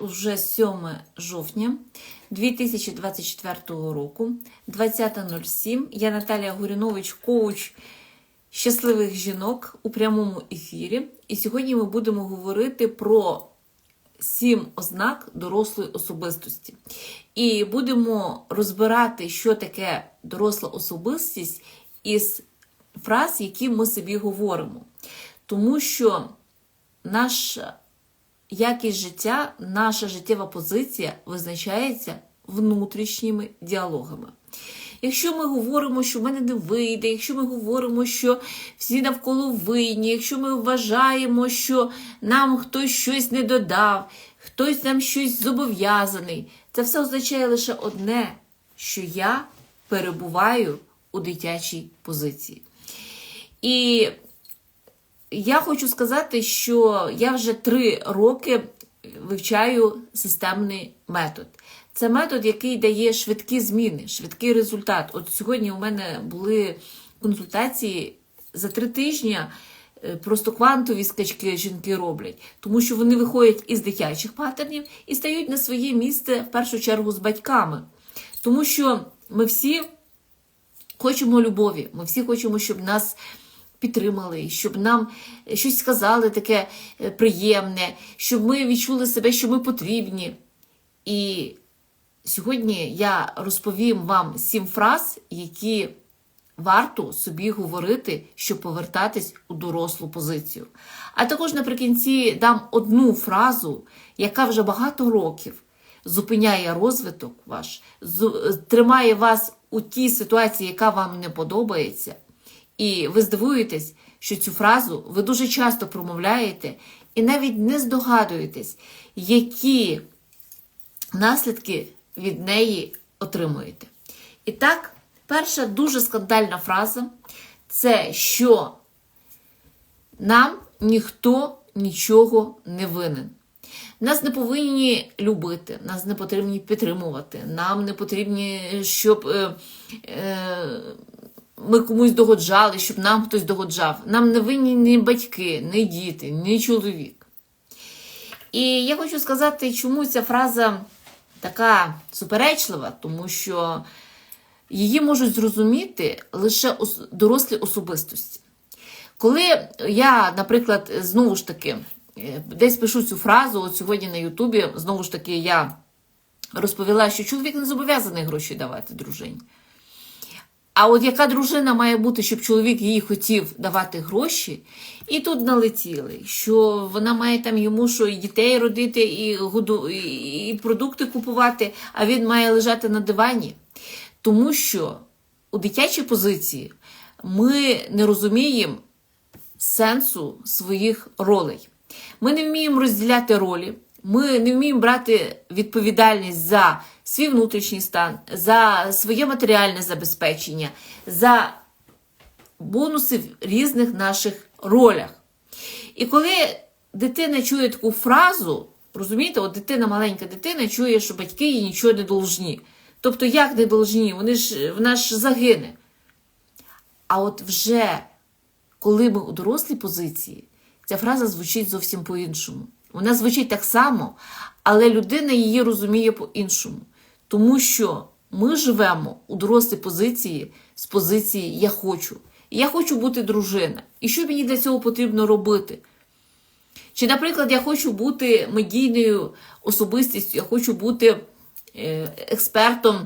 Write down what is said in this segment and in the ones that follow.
вже 7 жовтня 2024 року, 20.07. Я Наталія Гурінович, коуч щасливих жінок у прямому ефірі. І сьогодні ми будемо говорити про сім ознак дорослої особистості. І будемо розбирати, що таке доросла особистість із фраз, які ми собі говоримо. Тому що наша якість життя, наша життєва позиція визначається внутрішніми діалогами. Якщо ми говоримо, що в мене не вийде, якщо ми говоримо, що всі навколо винні, якщо ми вважаємо, що нам хтось щось не додав, хтось нам щось зобов'язаний, це все означає лише одне, що я перебуваю у дитячій позиції. І я хочу сказати, що я вже три роки вивчаю системний метод. Це метод, який дає швидкі зміни, швидкий результат. От сьогодні у мене були консультації за три тижні. е, Просто квантові скачки жінки роблять, тому що вони виходять із дитячих паттернів і стають на своє місце в першу чергу з батьками. Тому що ми всі хочемо любові, ми всі хочемо, щоб нас підтримали, щоб нам щось сказали таке е, приємне, щоб ми відчули себе, що ми потрібні. І сьогодні я розповім вам сім фраз, які варто собі говорити, щоб повертатись у дорослу позицію. А також наприкінці дам одну фразу, яка вже багато років зупиняє розвиток ваш, зу- тримає вас у тій ситуації, яка вам не подобається. І ви здивуєтесь, що цю фразу ви дуже часто промовляєте і навіть не здогадуєтесь, які наслідки від неї отримуєте. І так, перша дуже скандальна фраза це що нам ніхто нічого не винен. Нас не повинні любити, нас не потрібні підтримувати, нам не потрібні, щоб е, е, ми комусь догоджали, щоб нам хтось догоджав. Нам не винні ні батьки, ні діти, ні чоловік. І я хочу сказати, чому ця фраза така суперечлива, тому що її можуть зрозуміти лише дорослі особистості. Коли я, наприклад, знову ж таки, е, десь пишу цю фразу, от сьогодні на Ютубі, знову ж таки, я розповіла, що чоловік не зобов'язаний гроші давати дружині. А от яка дружина має бути, щоб чоловік їй хотів давати гроші, і тут налетіли, що вона має там йому що і дітей родити, і, году, і, продукти купувати, а він має лежати на дивані. Тому що у дитячій позиції ми не розуміємо сенсу своїх ролей. Ми не вміємо розділяти ролі, ми не вміємо брати відповідальність за свій внутрішній стан, за своє матеріальне забезпечення, за бонуси в різних наших ролях. І коли дитина чує таку фразу, розумієте, от дитина, маленька дитина чує, що батьки їй нічого не должні. Тобто, як не должні? Вони ж, вона ж загине. А от вже коли ми у дорослій позиції, ця фраза звучить зовсім по-іншому. Вона звучить так само, але людина її розуміє по-іншому. Тому що ми живемо у дорослій позиції з позиції Я хочу. Я хочу бути дружина. І що мені для цього потрібно робити? Чи, наприклад, я хочу бути медійною особистістю, я хочу бути е, експертом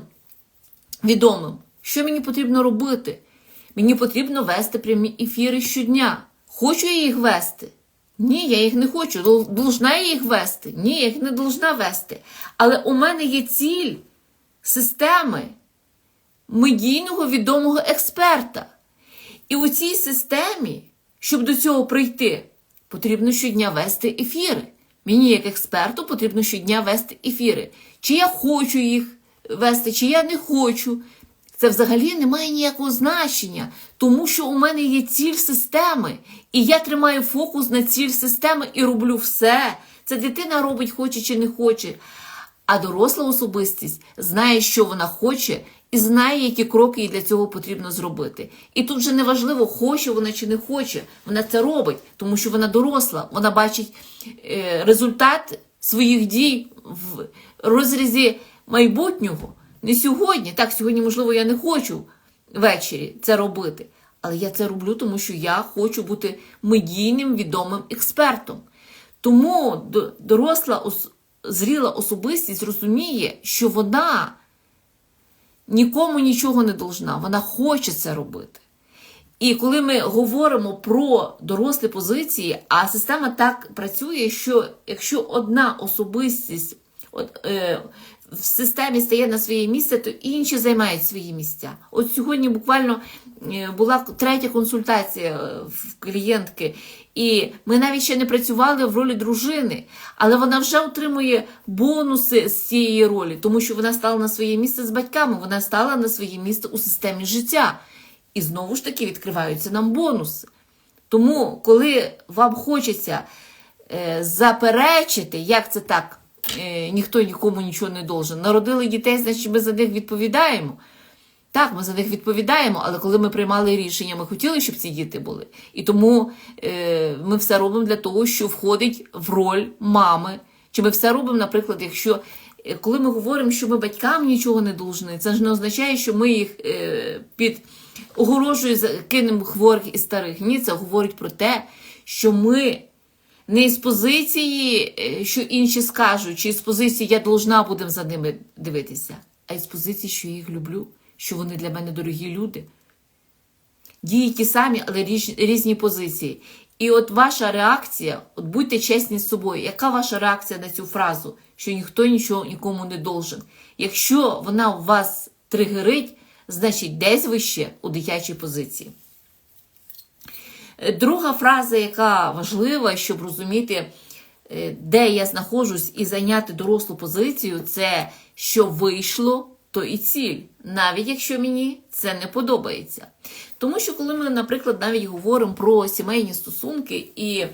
відомим. Що мені потрібно робити? Мені потрібно вести прямі ефіри щодня. Хочу я їх вести? Ні, я їх не хочу. Дол- Должна я їх вести? Ні, я їх не должна вести. Але у мене є ціль системи медійного відомого експерта. І у цій системі, щоб до цього прийти, потрібно щодня вести ефіри. Мені, як експерту, потрібно щодня вести ефіри. Чи я хочу їх вести, чи я не хочу. Це взагалі не має ніякого значення, тому що у мене є ціль системи, і я тримаю фокус на ціль системи і роблю все. Це дитина робить, хоче чи не хоче. А доросла особистість знає, що вона хоче, і знає, які кроки їй для цього потрібно зробити. І тут вже не важливо, хоче вона чи не хоче. Вона це робить, тому що вона доросла, вона бачить е, результат своїх дій в розрізі майбутнього, не сьогодні. Так, сьогодні, можливо, я не хочу ввечері це робити. Але я це роблю, тому що я хочу бути медійним відомим експертом. Тому доросла ос- зріла особистість розуміє, що вона нікому нічого не должна, вона хоче це робити. І коли ми говоримо про дорослі позиції, а система так працює, що якщо одна особистість от, е, в системі стає на своє місце, то інші займають свої місця. От сьогодні буквально е, була третя консультація е, в клієнтки, і ми навіть ще не працювали в ролі дружини, але вона вже отримує бонуси з цієї ролі, тому що вона стала на своє місце з батьками, вона стала на своє місце у системі життя. І знову ж таки відкриваються нам бонуси. Тому, коли вам хочеться е, заперечити, як це так, ніхто нікому нічого не должен. Народили дітей, значить ми за них відповідаємо. Так, ми за них відповідаємо, але коли ми приймали рішення, ми хотіли, щоб ці діти були. І тому е, ми все робимо для того, що входить в роль мами. Чи ми все робимо, наприклад, якщо е, коли ми говоримо, що ми батькам нічого не должны, це ж не означає, що ми їх е, під огорожею за- кинемо хворих і старих. Ні, це говорить про те, що ми не з позиції, е, що інші скажуть, чи з позиції я должна будемо за ними дивитися, а із позиції, що я їх люблю, що вони для мене дорогі люди. Дії ті самі, але різні позиції. І от ваша реакція, от будьте чесні з собою, яка ваша реакція на цю фразу, що ніхто нічого нікому не должен? Якщо вона у вас тригерить, значить десь ви ще у дитячій позиції. Е, Друга фраза, яка важлива, щоб розуміти, е, де я знаходжусь і зайняти дорослу позицію, це що вийшло, то і ціль, навіть якщо мені це не подобається. Тому що, коли ми, наприклад, навіть говоримо про сімейні стосунки, і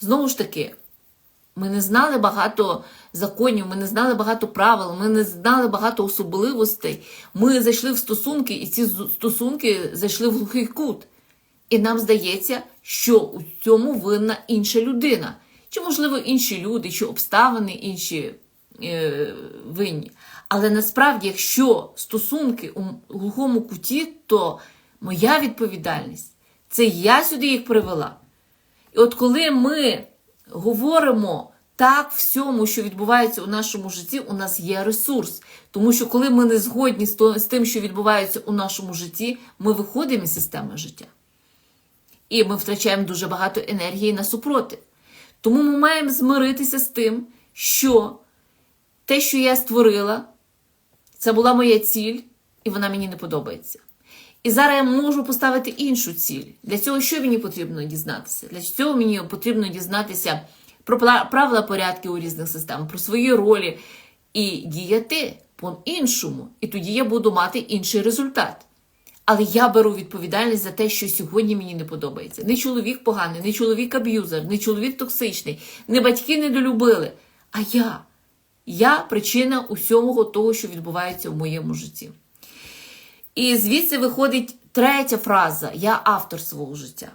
знову ж таки, ми не знали багато законів, ми не знали багато правил, ми не знали багато особливостей. Ми зайшли в стосунки, і ці стосунки зайшли в глухий кут. І нам здається, що у цьому винна інша людина. Чи, можливо, інші люди, чи обставини інші е, винні. Але насправді, якщо стосунки у глухому куті, то моя відповідальність це я сюди їх привела. І от коли ми говоримо так всьому, що відбувається у нашому житті, у нас є ресурс. Тому що коли ми не згодні з тим, що відбувається у нашому житті, ми виходимо із системи життя. І ми втрачаємо дуже багато енергії на супротив. Тому ми маємо змиритися з тим, що те, що я створила, це була моя ціль, і вона мені не подобається. І зараз я можу поставити іншу ціль. Для цього що мені потрібно дізнатися? Для цього мені потрібно дізнатися про правила порядки у різних системах, про свої ролі і діяти по-іншому. І тоді я буду мати інший результат. Але я беру відповідальність за те, що сьогодні мені не подобається. Не чоловік поганий, не чоловік аб'юзер, не чоловік токсичний, не батьки недолюбили, а я. Я причина усього того, що відбувається в моєму житті. І звідси виходить третя фраза: я автор свого життя.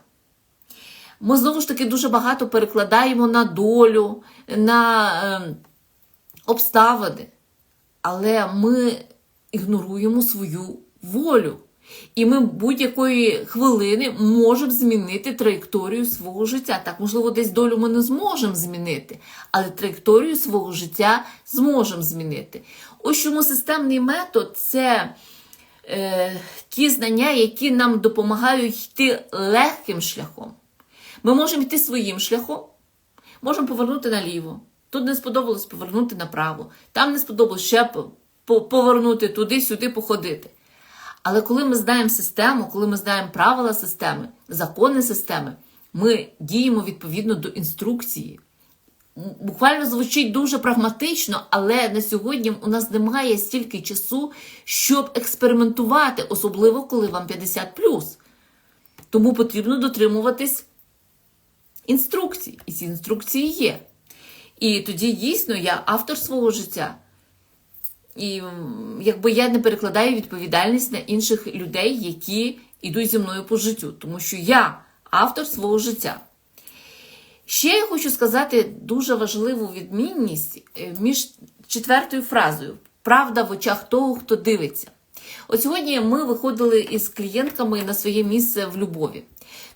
Ми знову ж таки дуже багато перекладаємо на долю, на е, обставини, але ми ігноруємо свою волю. І ми будь-якої хвилини можемо змінити траєкторію свого життя. Так, можливо, десь долю ми не зможемо змінити, але траєкторію свого життя зможемо змінити. Ось чому системний метод це е, ті знання, які нам допомагають йти легким шляхом. Ми можемо йти своїм шляхом, можемо повернути наліво. Тут не сподобалось повернути направо, там не сподобалось ще по- по- повернути туди-сюди, походити. Але коли ми знаємо систему, коли ми знаємо правила системи, закони системи, ми діємо відповідно до інструкції. Буквально звучить дуже прагматично, але на сьогодні у нас немає стільки часу, щоб експериментувати, особливо коли вам 50 Тому потрібно дотримуватись інструкцій. І ці інструкції є. І тоді дійсно я автор свого життя. І якби я не перекладаю відповідальність на інших людей, які йдуть зі мною по життю, тому що я автор свого життя. Ще я хочу сказати дуже важливу відмінність е, між четвертою фразою Правда в очах того, хто дивиться. От сьогодні ми виходили із клієнтками на своє місце в любові.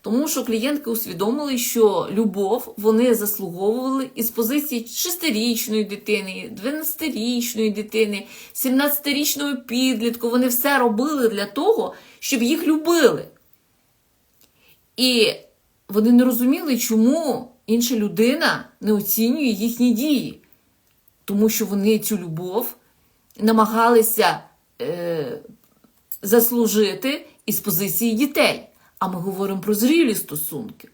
Тому що клієнтки усвідомили, що любов вони заслуговували із позиції 6-річної дитини, 12-річної дитини, 17-річного підлітку. Вони все робили для того, щоб їх любили. І вони не розуміли, чому інша людина не оцінює їхні дії. Тому що вони цю любов намагалися е, заслужити із позиції дітей. А ми говоримо про зрілі стосунки.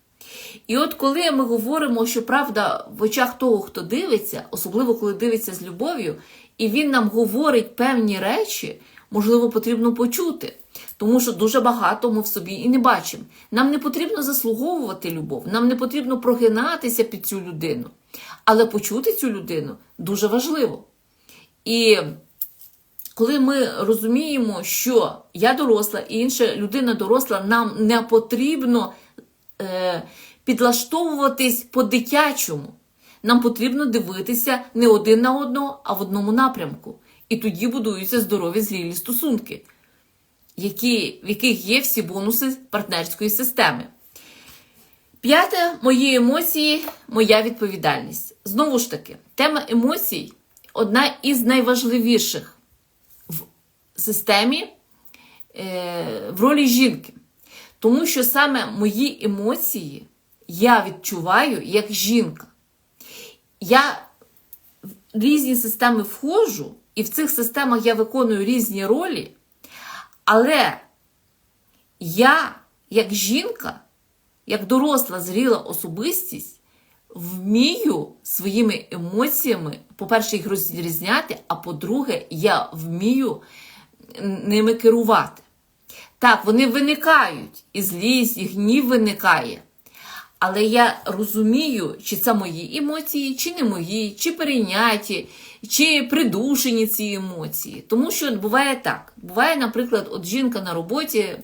І от коли ми говоримо, що правда в очах того, хто дивиться, особливо коли дивиться з любов'ю, і він нам говорить певні речі, можливо, потрібно почути. Тому що дуже багато ми в собі і не бачимо. Нам не потрібно заслуговувати любов, нам не потрібно прогинатися під цю людину. Але почути цю людину дуже важливо. І коли ми розуміємо, що я доросла і інша людина доросла, нам не потрібно е, підлаштовуватись по-дитячому. Нам потрібно дивитися не один на одного, а в одному напрямку. І тоді будуються здорові зрілі стосунки, які, в яких є всі бонуси партнерської системи. П'яте, мої емоції, моя відповідальність. Знову ж таки, тема емоцій одна із найважливіших системі е, в ролі жінки. Тому що саме мої емоції я відчуваю як жінка. Я в різні системи входжу, і в цих системах я виконую різні ролі, але я, як жінка, як доросла зріла особистість, вмію своїми емоціями, по-перше, їх розрізняти, а по-друге, я вмію ними керувати. Так, вони виникають, і злість, і гнів виникає. Але я розумію, чи це мої емоції, чи не мої, чи перейняті, чи придушені ці емоції. Тому що буває так. Буває, наприклад, от жінка на роботі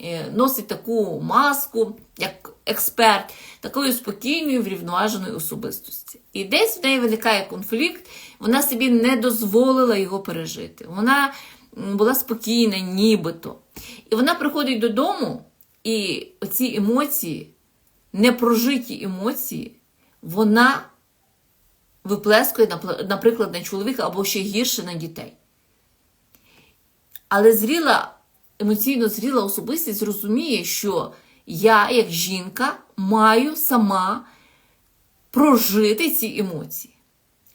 е, носить таку маску, як експерт, такої спокійної, врівноваженої особистості. І десь в неї виникає конфлікт, вона собі не дозволила його пережити. Вона була спокійна, нібито. І вона приходить додому, і оці емоції непрожиті емоції, вона виплескує, наприклад, на чоловіка або ще гірше на дітей. Але зріла, емоційно зріла особистість розуміє, що я, як жінка, маю сама прожити ці емоції.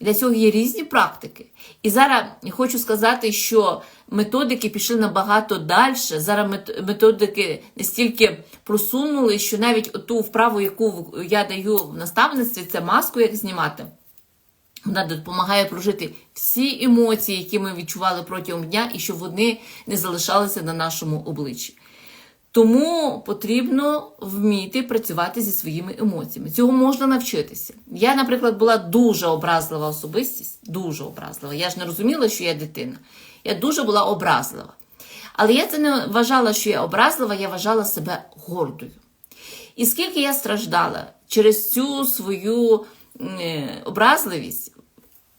Для цього є різні практики. І зараз хочу сказати, що методики пішли набагато далі. Зараз методики настільки просунули, що навіть ту вправу, яку я даю в наставництві, це маску, як знімати. Вона допомагає прожити всі емоції, які ми відчували протягом дня, і щоб вони не залишалися на нашому обличчі. Тому потрібно вміти працювати зі своїми емоціями. Цього можна навчитися. Я, наприклад, була дуже образлива особистість, дуже образлива. Я ж не розуміла, що я дитина. Я дуже була образлива. Але я це не вважала, що я образлива, я вважала себе гордою. І скільки я страждала через цю свою е, образливість,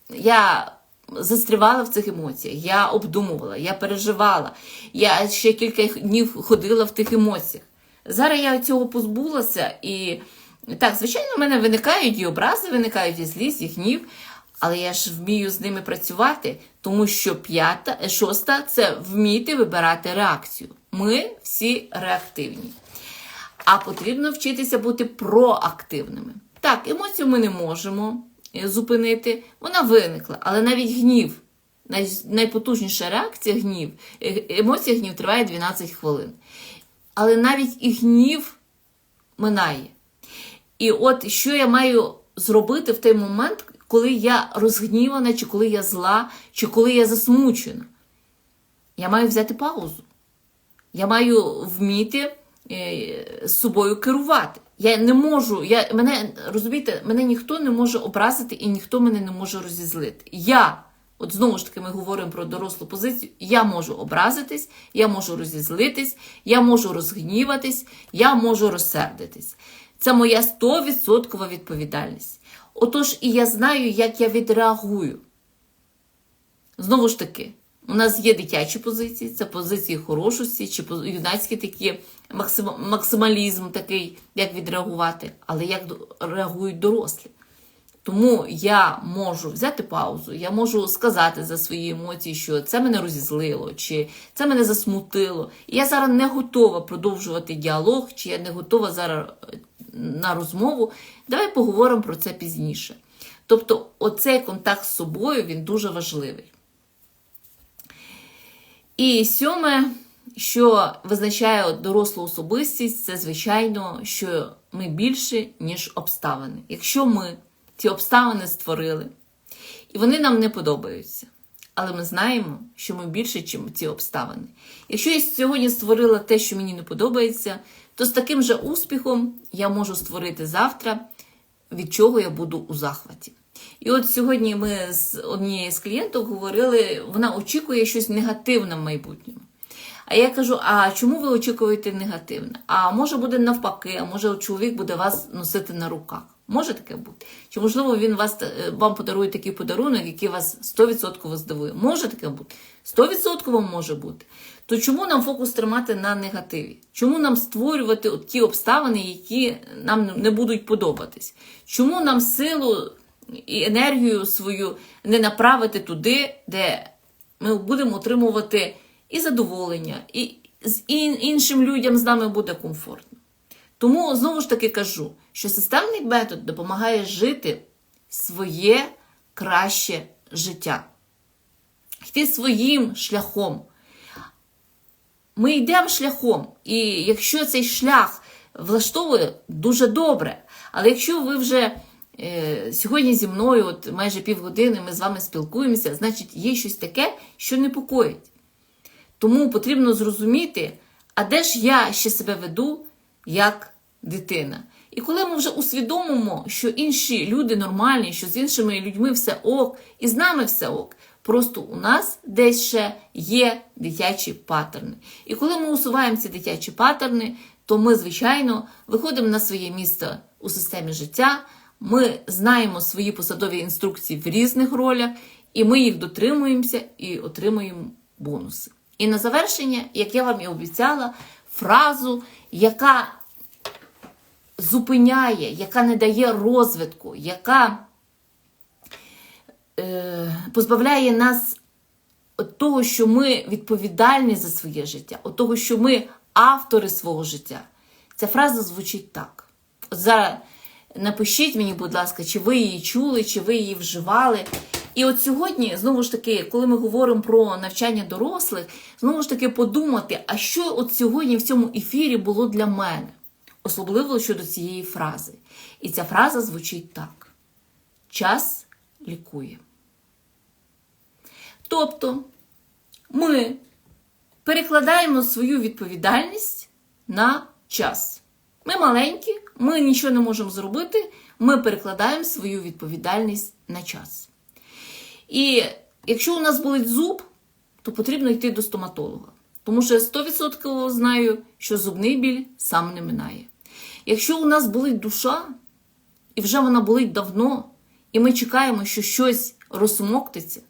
я застрівала в цих емоціях, я обдумувала, я переживала, я ще кілька днів ходила в тих емоціях. Зараз я цього позбулася, і так, звичайно, в мене виникають і образи, виникають і злість, і гнів, але я ж вмію з ними працювати, тому що п'ята, шоста це вміти вибирати реакцію. Ми всі реактивні. А потрібно вчитися бути проактивними. Так, емоцію ми не можемо зупинити, вона виникла. Але навіть гнів, найпотужніша реакція гнів, е, емоція гнів триває 12 хвилин. Але навіть і гнів минає. І от що я маю зробити в той момент, коли я розгнівана, чи коли я зла, чи коли я засмучена? Я маю взяти паузу. Я маю вміти е, з собою керувати. Я не можу, я, мене, розумієте, мене ніхто не може образити і ніхто мене не може розізлити. Я, от знову ж таки, ми говоримо про дорослу позицію, я можу образитись, я можу розізлитись, я можу розгніватись, я можу розсердитись. Це моя 100% відповідальність. Отож, і я знаю, як я відреагую. Знову ж таки, у нас є дитячі позиції, це позиції хорошості чи юнацькі такі максима- максималізм такий, як відреагувати, але як реагують дорослі. Тому я можу взяти паузу, я можу сказати за свої емоції, що це мене розізлило, чи це мене засмутило. І я зараз не готова продовжувати діалог, чи я не готова зараз е, на розмову. Давай поговоримо про це пізніше. Тобто, оцей контакт з собою він дуже важливий. І сьоме, що визначає дорослу особистість, це звичайно, що ми більше, ніж обставини. Якщо ми ці обставини створили, і вони нам не подобаються, але ми знаємо, що ми більше, ніж ці обставини. Якщо я сьогодні створила те, що мені не подобається, то з таким же успіхом я можу створити завтра, від чого я буду у захваті. І от сьогодні ми з однією з клієнток говорили, вона очікує щось негативне в майбутньому. А я кажу: а чому ви очікуєте негативне? А може буде навпаки, а може чоловік буде вас носити на руках. Може таке бути? Чи можливо він вас е, вам подарує такий подарунок, який вас 100% здивує? Може таке бути? 100% може бути. То чому нам фокус тримати на негативі? Чому нам створювати ті обставини, які нам не будуть подобатись? Чому нам силу і енергію свою не направити туди, де ми будемо отримувати і задоволення, і з іншим людям з нами буде комфортно. Тому знову ж таки кажу, що системний метод допомагає жити своє краще життя, йти своїм шляхом. Ми йдемо шляхом, і якщо цей шлях влаштовує, дуже добре. Але якщо ви вже сьогодні зі мною, от майже півгодини, ми з вами спілкуємося, значить є щось таке, що непокоїть. Тому потрібно зрозуміти, а де ж я ще себе веду як дитина. І коли ми вже усвідомимо, що інші люди нормальні, що з іншими людьми все ок, і з нами все ок, просто у нас десь ще є дитячі паттерни. І коли ми усуваємо ці дитячі паттерни, то ми, звичайно, виходимо на своє місце у системі життя, ми знаємо свої посадові інструкції в різних ролях, і ми їх дотримуємося і отримуємо бонуси. І на завершення, як я вам і обіцяла, фразу, яка зупиняє, яка не дає розвитку, яка е, позбавляє нас того, що ми відповідальні за своє життя, от того, що ми автори свого життя. Ця фраза звучить так. От зараз напишіть мені, будь ласка, чи ви її чули, чи ви її вживали. І от сьогодні, знову ж таки, коли ми говоримо про навчання дорослих, знову ж таки подумати, а що от сьогодні в цьому ефірі було для мене, особливо щодо цієї фрази. І ця фраза звучить так: час лікує. Тобто ми перекладаємо свою відповідальність на час. Ми маленькі, ми нічого не можемо зробити, ми перекладаємо свою відповідальність на час. І якщо у нас болить зуб, то потрібно йти до стоматолога. Тому що я 100% знаю, що зубний біль сам не минає. Якщо у нас болить душа, і вже вона болить давно, і ми чекаємо, що щось розсмоктиться,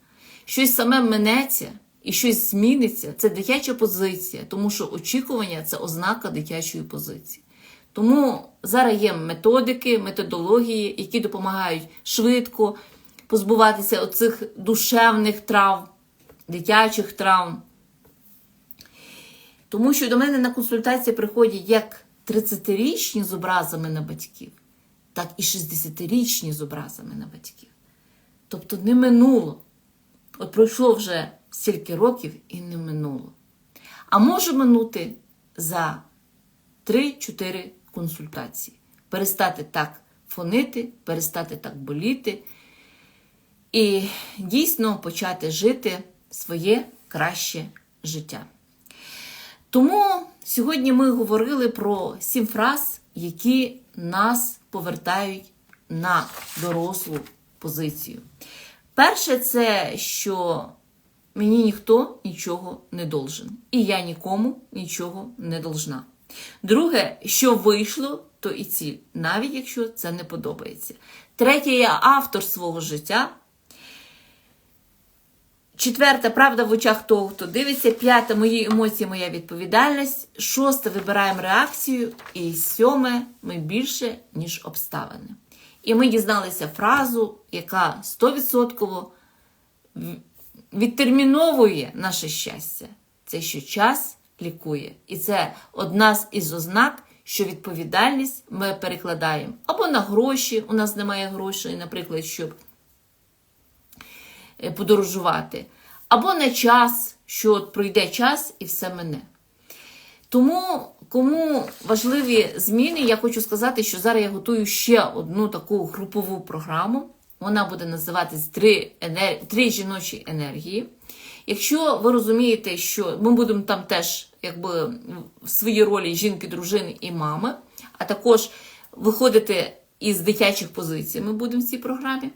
щось саме минеться і щось зміниться, це дитяча позиція, тому що очікування це ознака дитячої позиції. Тому зараз є методики, методології, які допомагають швидко позбуватися оцих душевних травм, дитячих травм. Тому що до мене на консультації приходять як 30-річні з образами на батьків, так і 60-річні з образами на батьків. Тобто не минуло. От пройшло вже стільки років і не минуло. А може минути за 3-4 консультації. Перестати так фонити, перестати так боліти і дійсно почати жити своє краще життя. Тому сьогодні ми говорили про сім фраз, які нас повертають на дорослу позицію. Перше, це що мені ніхто нічого не должен, і я нікому нічого не должна. Друге, що вийшло, то і ціль, навіть якщо це не подобається. Третє, я автор свого життя. Четверта правда в очах того, хто дивиться. П'ята мої емоції, моя відповідальність. Шосте вибираємо реакцію. І сьоме ми більше, ніж обставини. І ми дізналися фразу, яка 100% відтерміновує наше щастя. Це що час лікує. І це одна з із ознак, що відповідальність ми перекладаємо або на гроші, у нас немає грошей, наприклад, щоб е, подорожувати, або на час, що от пройде час і все мене. Тому, кому важливі зміни, я хочу сказати, що зараз я готую ще одну таку групову програму. Вона буде називатись Три, енер... Три жіночі енергії. Якщо ви розумієте, що ми будемо там теж якби в своїй ролі жінки, дружини і мами, а також виходити із дитячих позицій, ми будемо в цій програмі.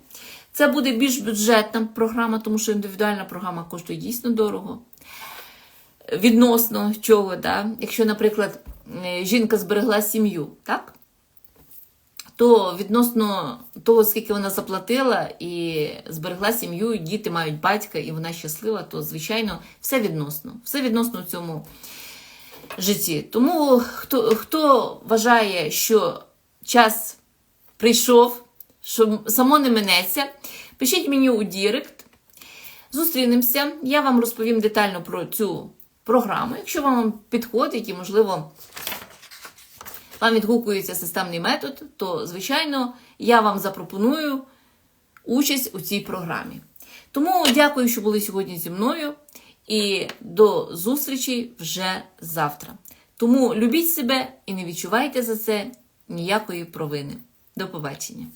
Це буде більш бюджетна програма, тому що індивідуальна програма коштує дійсно дорого відносно чого, да? якщо, наприклад, е, жінка зберегла сім'ю, так? То відносно того, скільки вона заплатила і зберегла сім'ю, і діти мають батька, і вона щаслива, то, звичайно, все відносно. Все відносно в цьому житті. Тому хто, хто вважає, що час прийшов, що само не минеться, пишіть мені у Дірект. Зустрінемося. Я вам розповім детально про цю програму. Якщо вам підходить і, можливо, вам відгукується системний метод, то, звичайно, я вам запропоную участь у цій програмі. Тому дякую, що були сьогодні зі мною. І до зустрічі вже завтра. Тому любіть себе і не відчувайте за це ніякої провини. До побачення!